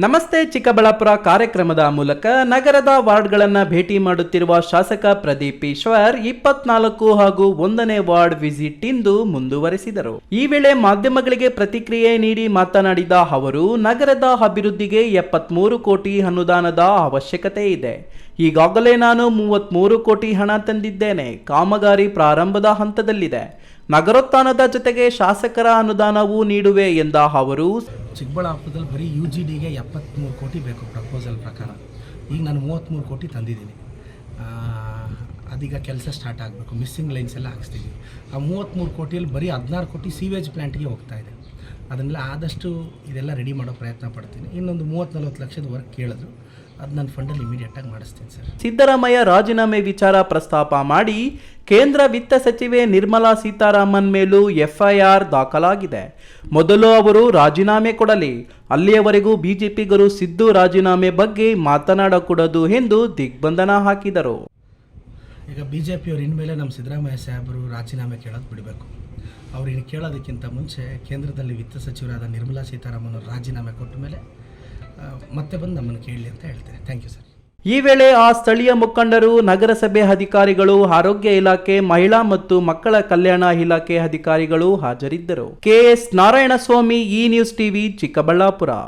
ನಮಸ್ತೆ ಚಿಕ್ಕಬಳ್ಳಾಪುರ ಕಾರ್ಯಕ್ರಮದ ಮೂಲಕ ನಗರದ ವಾರ್ಡ್ಗಳನ್ನು ಭೇಟಿ ಮಾಡುತ್ತಿರುವ ಶಾಸಕ ಪ್ರದೀಪ್ ಈಶ್ವರ್ ಇಪ್ಪತ್ನಾಲ್ಕು ಹಾಗೂ ಒಂದನೇ ವಾರ್ಡ್ ವಿಸಿಟ್ ಇಂದು ಮುಂದುವರೆಸಿದರು. ಈ ವೇಳೆ ಮಾಧ್ಯಮಗಳಿಗೆ ಪ್ರತಿಕ್ರಿಯೆ ನೀಡಿ ಮಾತನಾಡಿದ ಅವರು, ನಗರದ ಅಭಿವೃದ್ಧಿಗೆ ಎಪ್ಪತ್ಮೂರು ಕೋಟಿ ಅನುದಾನದ ಅವಶ್ಯಕತೆ ಇದೆ. ಈಗಾಗಲೇ ನಾನು ಮೂವತ್ಮೂರು ಕೋಟಿ ಹಣ ತಂದಿದ್ದೇನೆ. ಕಾಮಗಾರಿ ಪ್ರಾರಂಭದ ಹಂತದಲ್ಲಿದೆ. ನಗರೋತ್ಥಾನದ ಜೊತೆಗೆ ಶಾಸಕರ ಅನುದಾನವೂ ನೀಡುವೆ ಎಂದ ಅವರು ಚಿಕ್ಕಬಳ್ಳಾಪುರದಲ್ಲಿ ಬರೀ ಯು ಜಿ ಡಿಗೆ ಎಪ್ಪತ್ತ್ಮೂರು ಕೋಟಿ ಬೇಕು ಪ್ರಪೋಸಲ್ ಪ್ರಕಾರ. ಈಗ ನಾನು ಮೂವತ್ತ್ಮೂರು ಕೋಟಿ ತಂದಿದ್ದೀನಿ. ಅದೀಗ ಕೆಲಸ ಸ್ಟಾರ್ಟ್ ಆಗಬೇಕು. ಮಿಸ್ಸಿಂಗ್ ಲೈನ್ಸ್ ಎಲ್ಲ ಹಾಕ್ಸ್ತೀವಿ ಆ ಮೂವತ್ತ್ಮೂರು ಕೋಟಿಯಲ್ಲಿ ಬರೀ ಹದಿನಾರು ಕೋಟಿ ಸೀವೇಜ್ ಪ್ಲ್ಯಾಂಟ್ಗೆ ಹೋಗ್ತಾ ಇದೆ. ಅದನ್ನೆಲ್ಲ ಆದಷ್ಟು ಇದೆಲ್ಲ ರೆಡಿ ಮಾಡೋ ಪ್ರಯತ್ನ ಪಡ್ತೀನಿ. ಇನ್ನೊಂದು ಮೂವತ್ತು ನಲ್ವತ್ತು ಲಕ್ಷದ ವರ್ಕ್ ಕೇಳಿದ್ರು. ಅದು ನನ್ನ ಫಂಡಲ್ಲಿ ಇಮಿಡಿಯೇಟಾಗಿ ಮಾಡಿಸ್ತೀನಿ ಸರ್. ಸಿದ್ದರಾಮಯ್ಯ ರಾಜೀನಾಮೆ ವಿಚಾರ ಪ್ರಸ್ತಾಪ ಮಾಡಿ ಕೇಂದ್ರ ವಿತ್ತ ಸಚಿವೆ ನಿರ್ಮಲಾ ಸೀತಾರಾಮನ್ ಮೇಲೂ ಎಫ್ಐಆರ್ ದಾಖಲಾಗಿದೆ. ಮೊದಲು ಅವರು ರಾಜೀನಾಮೆ ಕೊಡಲಿ, ಅಲ್ಲಿಯವರೆಗೂ ಬಿಜೆಪಿಗರು ಸಿದ್ದು ರಾಜೀನಾಮೆ ಬಗ್ಗೆ ಮಾತನಾಡಕೂಡದು ಎಂದು ದಿಗ್ಬಂಧನ ಹಾಕಿದರು. ಈಗ ಬಿ ಜೆ ಇನ್ಮೇಲೆ ನಮ್ಮ ಸಿದ್ದರಾಮಯ್ಯ ಸಾಹೇಬರು ರಾಜೀನಾಮೆ ಕೇಳೋದು ಬಿಡಬೇಕು. ಅವ್ರು ಇನ್ನು ಕೇಳೋದಕ್ಕಿಂತ ಮುಂಚೆ ಕೇಂದ್ರದಲ್ಲಿ ವಿತ್ತ ಸಚಿವರಾದ ನಿರ್ಮಲಾ ಸೀತಾರಾಮನ್ ರಾಜೀನಾಮೆ ಕೊಟ್ಟ ಮೇಲೆ ಮತ್ತೆ ಬಂದು ನಮ್ಮನ್ನು ಕೇಳಲಿ ಅಂತ ಹೇಳ್ತೇನೆ. ಥ್ಯಾಂಕ್ ಯು ಸರ್ ಈ ವೇಳೆ ಆ ಸ್ಥಳೀಯ ಮುಖಂಡರು, ನಗರಸಭೆ ಅಧಿಕಾರಿಗಳು, ಆರೋಗ್ಯ ಇಲಾಖೆ, ಮಹಿಳಾ ಮತ್ತು ಮಕ್ಕಳ ಕಲ್ಯಾಣ ಇಲಾಖೆ ಅಧಿಕಾರಿಗಳು ಹಾಜರಿದ್ದರು. K S Narayanaswamy E news TV Chikkaballapura.